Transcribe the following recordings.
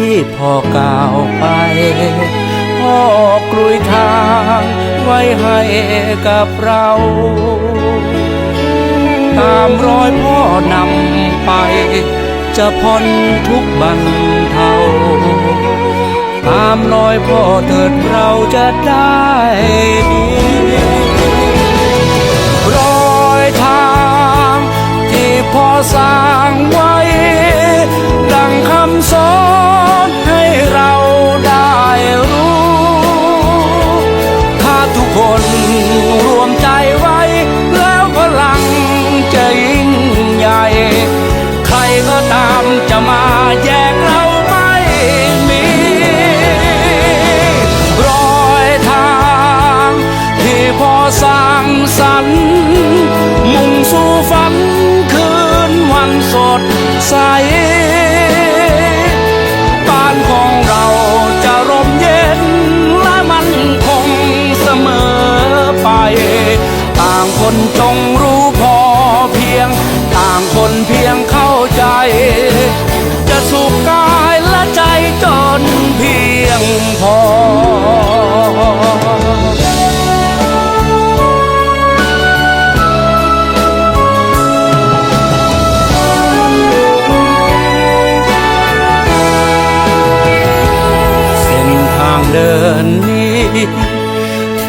ที่พ่อก้าวไป พ่อกลุยทางไว้ให้กับเรา ตามรอยพ่อนำไป จะพ้นทุกบันเทาตามรอยพ่อเถิดเราจะได้ดี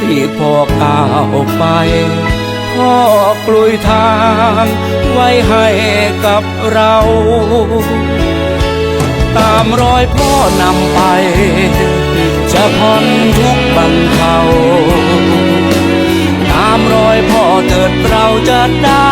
ที่พ่อก้าวไปพ่อกลุยทางไว้ให้กับเรา ตามรอยพ่อนำไป จะพ้นทุกบรรเทาตามรอยพ่อเถิดเราจะได้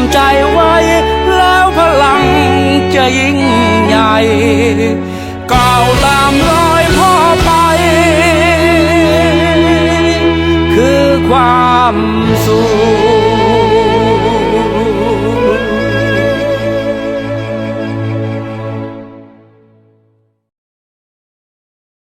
มใจไว้ แล้วพลังจะยิ่งใหญ่ก้าวตามรอยพ่อไป คือความสุข